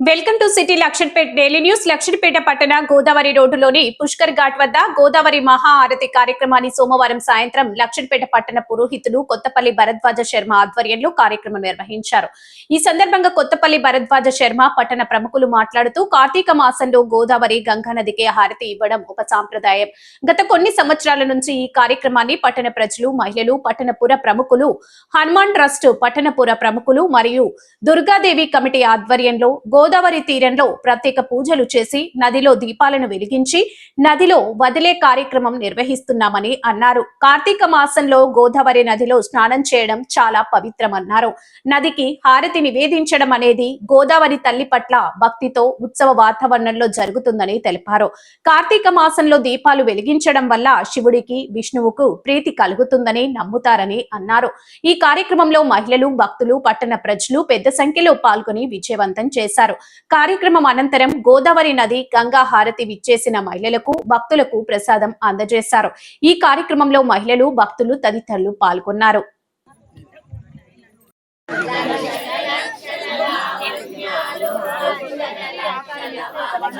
Welcome to city Lakshanapet daily news. Lakshanapeta పట్టణ గోదావరి రోడ్డులోని పుష్కర్ ఘాట్ వద్ద గోదావరి మహా ఆరతి కార్యక్రమాన్ని సోమవారం సాయంత్రం లక్షణపేట పట్టణ పురోహితులు కొత్తపల్లి భరద్వాజ శర్మ ఆధ్వర్యంలో కార్యక్రమం నిర్వహించారు. ఈ సందర్భంగా కొత్తపల్లి భరద్వాజ శర్మ పట్టణ ప్రముఖులు మాట్లాడుతూ కార్తీక మాసంలో గోదావరి గంగా నదికి హారతి ఇవ్వడం ఒక సాంప్రదాయం. గత కొన్ని సంవత్సరాల నుంచి ఈ కార్యక్రమాన్ని పట్టణ ప్రజలు మహిళలు పట్టణపుర ప్రముఖులు హనుమాన్ ట్రస్ట్ పట్టణపుర ప్రముఖులు మరియు దుర్గాదేవి కమిటీ ఆధ్వర్యంలో గోదావరి తీరంలో ప్రత్యేక పూజలు చేసి నదిలో దీపాలను వెలిగించి నదిలో వదిలే కార్యక్రమం నిర్వహిస్తున్నామని అన్నారు. కార్తీక మాసంలో గోదావరి నదిలో స్నానం చేయడం చాలా పవిత్రమన్నారు. నదికి హారతి నివేదించడం అనేది గోదావరి తల్లి పట్ల భక్తితో ఉత్సవ వాతావరణంలో జరుగుతుందని తెలిపారు. కార్తీక మాసంలో దీపాలు వెలిగించడం వల్ల శివుడికి విష్ణువుకు ప్రీతి కలుగుతుందని నమ్ముతారని అన్నారు. ఈ కార్యక్రమంలో మహిళలు భక్తులు పట్టణ ప్రజలు పెద్ద సంఖ్యలో పాల్గొని విజయవంతం చేశారు. కార్యక్రమం అనంతరం గోదావరి నది గంగా హారతి విచ్చేసిన మహిళలకు భక్తులకు ప్రసాదం అందజేశారు. ఈ కార్యక్రమంలో మహిళలు భక్తులు తదితరులు పాల్గొన్నారు.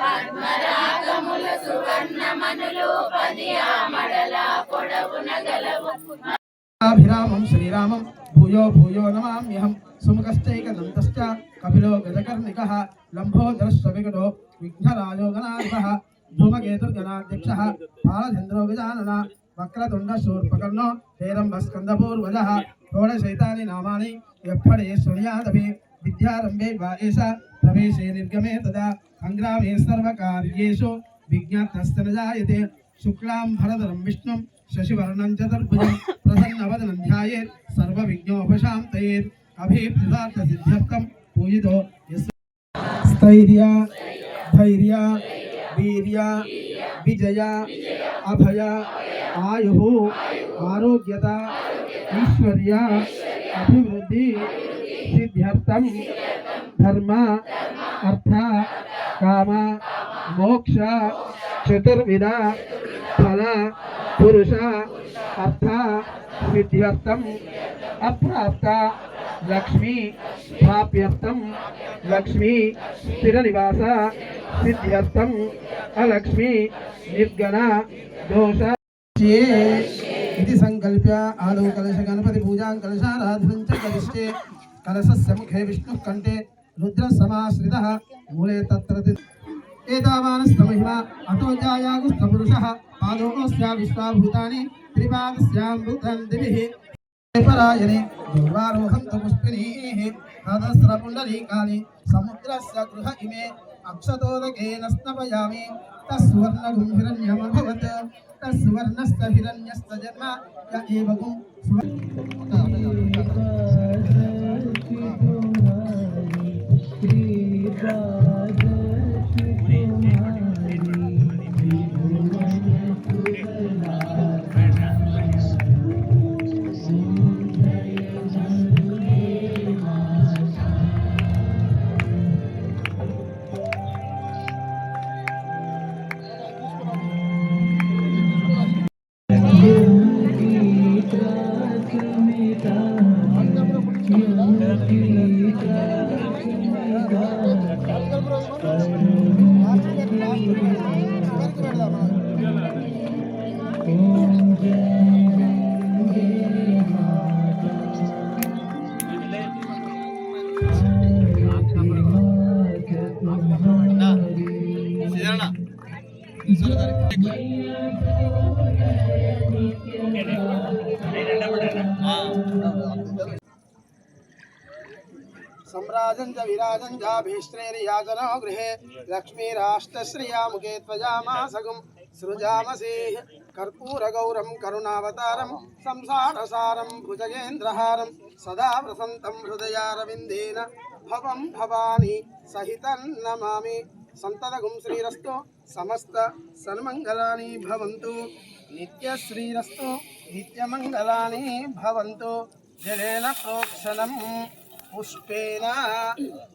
పద్మరాగములు సువర్ణమనులు పది ఆమడల పొడవున గలవు. అభిరామం శ్రీరామం భూయో భూయో నమామ్యహం సుముఖశ్చైకదంతశ్చ కపిలో గజకర్ణికः లంభోదరశ్రవిగడో విఘ్నరాజో గణాధిపः ధూమకేతుర్గణాధ్యక్షः బాలచంద్రో గజానన వక్రతుండ శూర్పకర్ణో హేరంబస్కందపూర్వజः షోడశైతాని నామాని ఎప్పడే శృణుయాదపి విద్యారంభే వా प्रवेशे निर्गमे तदा सङ्ग्रामे सर्वकार्येषु विज्ञातस्य न जायते। शुक्लां भरधरं विष्णुं, शशिवर्णं, चतुर्भुजं प्रसन्नवदनं ध्यायेत्। सर्वविज्ञोपशान्तयेत् अभिप्रदार्थ अभीप्तिदार्थसिद्ध्यर्थं पूजितो यस् स्थैर्य, धैर्य, वीर्य, विजया, अभया, आयुः, आरोग्यता, ईश्वर्या, अभिवृद्धि सिद्ध्यर्थं ధర్మ అర్థ కామ మోక్ష చతుర్విధ ఫల పురుష అర్థ సిద్ధ్యర్థం అప్రాప్త లక్ష్మీ ప్రాప్యర్థం లక్ష్మీ స్థిర నివాస సిద్ధ్యర్థం అలక్ష్మీ నిర్గణ దోష. ఇది సంకల్ప్య ఆలో కలశ గణపతి పూజాం కలశారాధనం చ కరిష్టే కలశస్య ముఖే విష్ణు కంటే కంఠే రుద్ర సమాశ్రిత మూలే తత్ర తి- ఏతావానస్తమహిమ అతో జాయాగుస్తపురుషः పాదోస్యా విశ్వాభూతాని త్రిపాదస్యామృతం దివిః. పరాయణే దుర్వారోహంత పుష్పిణీः తదస్రపుండరీకాని సముద్రస్య గృహ ఇమే అక్షతోదకేన స్నపయామి తస్సువర్ణగుం హిరణ్యమభవత్ తస్సువర్ణస్త హిరణ్యస్త జన్మ య 个. सम्राजं च विराजं च भीष्ट्रैर्याजनो गृहे लक्ष्मीराष्टश्रिया मुखे त्वजामासगुं सृजामसेः कर्पूरगौरं करुणावतारं संसारसारं भुजगेन्द्रहारं सदा प्रसन्तं हृदयारविन्देन भवं भवानी सहितं नमामि सन्ततगुं श्रीरस्तु సమస్త సన్మంగళాని భవంతు. నిత్యశ్రీరస్తు నిత్యమంగళాని భవంతు. జలేన ప్రోక్షణం పుష్పేన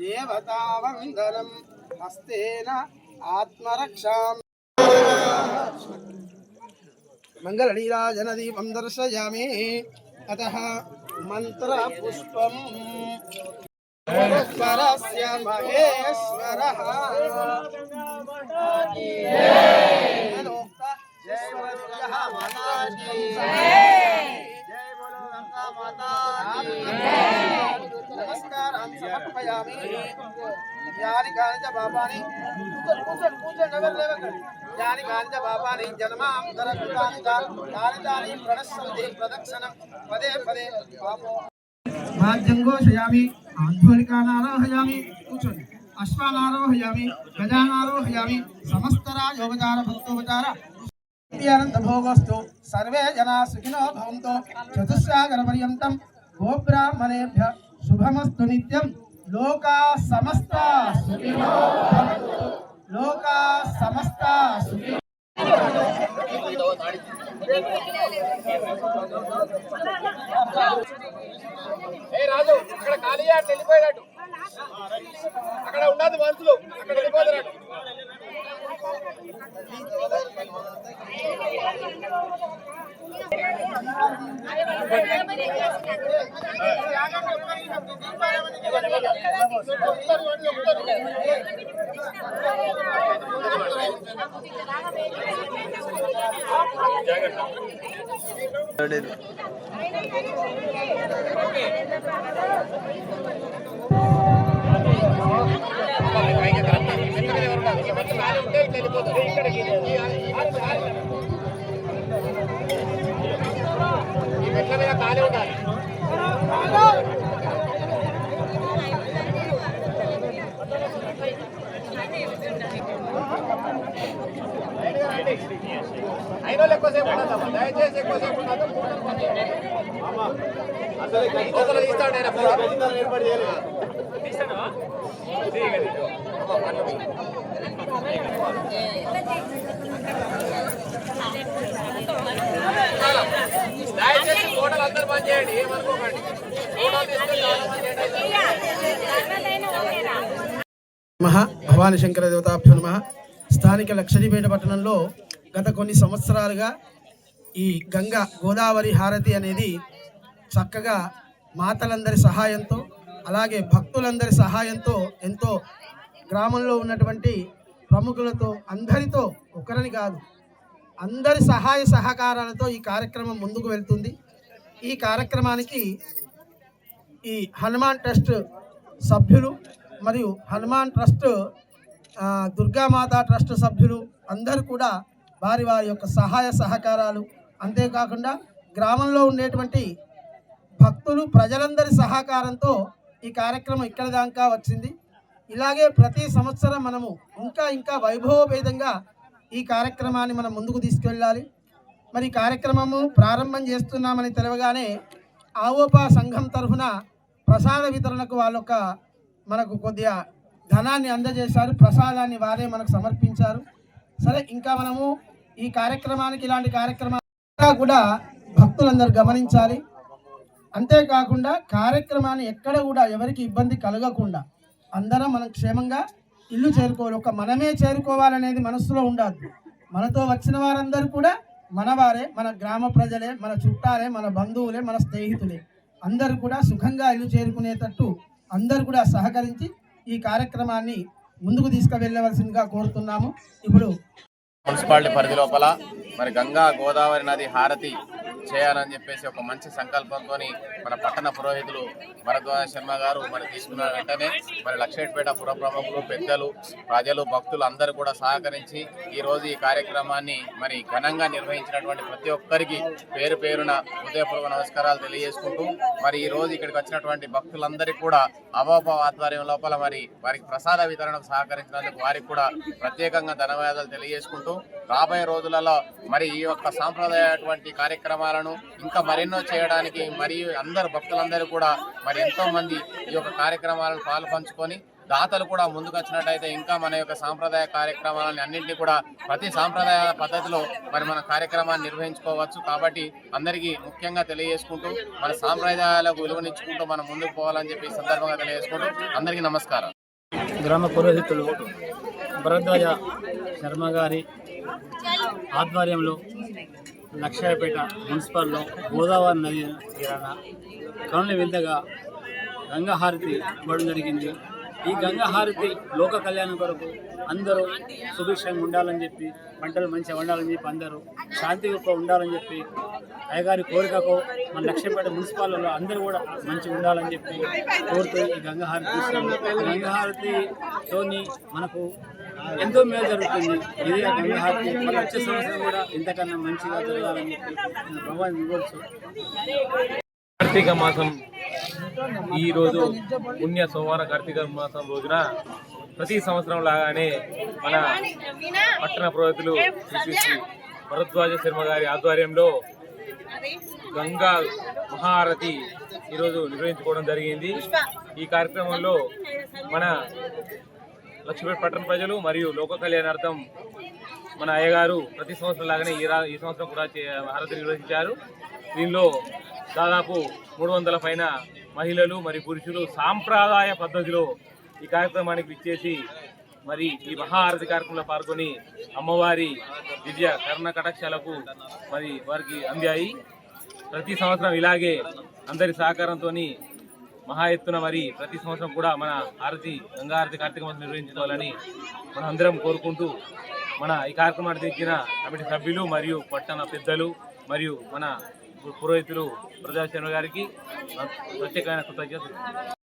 దేవతావందనం హస్తేన ఆత్మరక్షాం మంగళనీరాజనదీపం దర్శయామి. అత మంత్రపుష్పం. పరస్య మహేశ్వర నమస్కారం సమర్పయామి యాని కాని చ కూర్చోండి కూర్చోండి కూర్చోండి ఎవరు లేవకండి యాని కాని చ జన్మాంతర కృతాని ప్రణశ్యంతి ప్రదక్షిణం పదే పదే పాపో రాజ్యంగోషయామి ఆధ్వర్నికానారోహయామి కూర్చోండి. అశ్వానారోహయామి గజానారోహయామి సమస్తరాయోపచార భక్తోపచార. అనంత భోగోస్తు సర్వే జనా సుఖినో భవంతు. చతుస్సాగర పర్యంతం గోబ్రాహ్మణేభ్య శుభమస్తు నిత్యం. లోకా సమస్త సుఖినో లోకా సమస్త సుఖినో ఏ రాజు? అక్కడ ఖాళీ వెళ్ళిపోయాడు అక్కడ ఉన్నది మనుషులు. అక్కడ వెళ్ళిపోతారు జాగ్రత్త. ఇట్లా వెళ్ళిపోతారు ఇక్కడికి ఈ మెట్ల మీద ఖాళీ ఉండాలి అయినా ఎక్కువసేపు ఉండదు దయచేసి ఎక్కువసేపు దయచేసి ఫోటోలు అందరు బంద్ చేయండి ఏమనుకోకండి ఫోటోలు తీసుకొని చాలా బంద్ చేయండి మహా భవానీ శంకర దేవతాభ్యో నమ. స్థానిక లక్షరీపేట పట్టణంలో గత కొన్ని సంవత్సరాలుగా ఈ గంగా గోదావరి హారతి అనేది చక్కగా మాతలందరి సహాయంతో అలాగే భక్తులందరి సహాయంతో ఎంతో గ్రామంలో ఉన్నటువంటి ప్రముఖులతో అందరితో ఒకరిని కాదు అందరి సహాయ సహకారాలతో ఈ కార్యక్రమం ముందుకు వెళ్తుంది. ఈ కార్యక్రమానికి ఈ హనుమాన్ ట్రస్ట్ సభ్యులు మరియు హనుమాన్ ట్రస్ట్ దుర్గామాత ట్రస్ట్ సభ్యులు అందరూ కూడా వారి వారి యొక్క సహాయ సహకారాలు. అంతేకాకుండా గ్రామంలో ఉండేటువంటి భక్తులు ప్రజలందరి సహకారంతో ఈ కార్యక్రమం ఇక్కడ దాకా వచ్చింది. ఇలాగే ప్రతి సంవత్సరం మనము ఇంకా ఇంకా వైభవభేదంగా ఈ కార్యక్రమాన్ని మనం ముందుకు తీసుకెళ్ళాలి. మరి కార్యక్రమము ప్రారంభం చేస్తున్నామని తెలవగానే ఆవోపా సంఘం తరఫున ప్రసాద వితరణకు వాళ్ళొక మనకు కొద్దిగా ధనాన్ని అందజేశారు. ప్రసాదాన్ని వారే మనకు సమర్పించారు. సరే ఇంకా మనము ఈ కార్యక్రమానికి ఇలాంటి కార్యక్రమాలు కూడా భక్తులందరూ గమనించాలి. అంతేకాకుండా కార్యక్రమాన్ని ఎక్కడ కూడా ఎవరికి ఇబ్బంది కలగకుండా అందరం మనం క్షేమంగా ఇల్లు చేరుకోవాలి. ఒక మనమే చేరుకోవాలనేది మనసులో ఉండద్దు మనతో వచ్చిన వారందరూ కూడా మనవారే మన గ్రామ ప్రజలే మన చుట్టాలే మన బంధువులే మన స్నేహితులే. అందరూ కూడా సుఖంగా ఇల్లు చేరుకునేటట్టు అందరూ కూడా సహకరించి ఈ కార్యక్రమాన్ని ముందుకు తీసుకువెళ్ళవలసిందిగా కోరుతున్నాము. ఇప్పుడు మున్సిపాలిటీ పరిధి లోపల మరి గంగా గోదావరి నది హారతి చేయాలని చెప్పేసి ఒక మంచి సంకల్పంతో మన పట్టణ పురోహితులు భరద్వాజ శర్మ గారు మరి తీసుకున్న వెంటనే. మరి లక్ష్మీపేట పుర ప్రముఖులు పెద్దలు ప్రజలు భక్తులు అందరూ కూడా సహకరించి ఈ రోజు ఈ కార్యక్రమాన్ని మరి ఘనంగా నిర్వహించినటువంటి ప్రతి ఒక్కరికి పేరు పేరున హృదయపూర్వక నమస్కారాలు తెలియజేసుకుంటూ మరి ఈ రోజు ఇక్కడికి వచ్చినటువంటి భక్తులందరికీ కూడా అవాప ఆధ్వర్యం లోపల మరి వారికి ప్రసాద వితరణకు సహకరించినందుకు వారికి కూడా ప్రత్యేకంగా ధన్యవాదాలు తెలియజేసుకుంటూ రాబోయే రోజులలో మరి ఈ యొక్క సాంప్రదాయటువంటి కార్యక్రమాలను ఇంకా మరెన్నో చేయడానికి మరియు అందరూ భక్తులందరూ కూడా మరి ఎంతో మంది ఈ యొక్క కార్యక్రమాలను పాల్పంచుకొని దాతలు కూడా ముందుకు వచ్చినట్టయితే ఇంకా మన యొక్క సాంప్రదాయ కార్యక్రమాలని అన్నింటినీ కూడా ప్రతి సాంప్రదాయ పద్ధతిలో మరి మన కార్యక్రమాన్ని నిర్వహించుకోవచ్చు. కాబట్టి అందరికీ ముఖ్యంగా తెలియజేసుకుంటూ మన సాంప్రదాయాలకు విలువనిచ్చుకుంటూ మనం ముందుకు పోవాలని చెప్పి సందర్భంగా తెలియజేసుకుంటూ అందరికీ నమస్కారం. గ్రామ పురోహితులు భరద్వాజ శర్మ గారి ఆధ్వర్యంలో లక్షాయపేట మున్సిపల్లో గోదావరి నది తీరాన కనుల వింతగా గంగాహారతి ఇవ్వడం జరిగింది. ఈ గంగాహారతి లోక కళ్యాణం కొరకు అందరూ సుభిక్షంగా ఉండాలని చెప్పి పంటలు మంచిగా ఉండాలని చెప్పి అందరూ శాంతిగా ఉండాలని చెప్పి అయ్యగారి కోరికకు మన లక్ష్యపేట మున్సిపాలిటీలో అందరూ కూడా మంచిగా ఉండాలని చెప్పి కోరుతూ ఈ గంగాహారతి ఇస్తాము గంగాహారతితోని మనకు ఎంతో మేలు జరుగుతుంది. ఇది వచ్చే సంవత్సరం కూడా ఇంతకన్నా మంచిగా జరగాలని భగవాన్ ఇవ్వచ్చు కార్తీక మాసం ఈరోజు పుణ్య సోమవారం కార్తీక మాసం రోజున ప్రతి సంవత్సరం లాగానే మన పట్టణ పురోహితులు శ్రీ శ్రీ భరద్వాజ శర్మ గారి ఆధ్వర్యంలో గంగా మహారతి ఈరోజు నిర్వహించుకోవడం జరిగింది. ఈ కార్యక్రమంలో మన లక్ష్మీపేట పట్టణ ప్రజలు మరియు లోక కళ్యాణార్థం మన అయ్యగారు ప్రతి సంవత్సరం లాగానే ఈ రా- ఈ సంవత్సరం కూడా చే- హారతి నిర్వహించారు. దీనిలో దాదాపు మూడు వందల పైన మహిళలు మరియు పురుషులు సాంప్రదాయ పద్ధతిలో ఈ కార్యక్రమానికి విచ్చేసి మరి ఈ మహాహారతి కార్యక్రమంలో పాల్గొని అమ్మవారి దివ్య కర్ణ కటాక్షాలకు మరి వారికి అందాయి. ప్రతి సంవత్సరం ఇలాగే అందరి సహకారంతో మహా ఎత్తున మరి ప్రతి సంవత్సరం కూడా మన హారతి గంగారతి కార్తీక మాసం నిర్వహించుకోవాలని మన అందరం కోరుకుంటూ మన ఈ కార్యక్రమాన్ని తెచ్చిన కమిటీ సభ్యులు మరియు పట్టణ పెద్దలు మరియు మన పురోహితులు ప్రజాచరణ గారికి ప్రత్యేకమైన కృతజ్ఞతలు.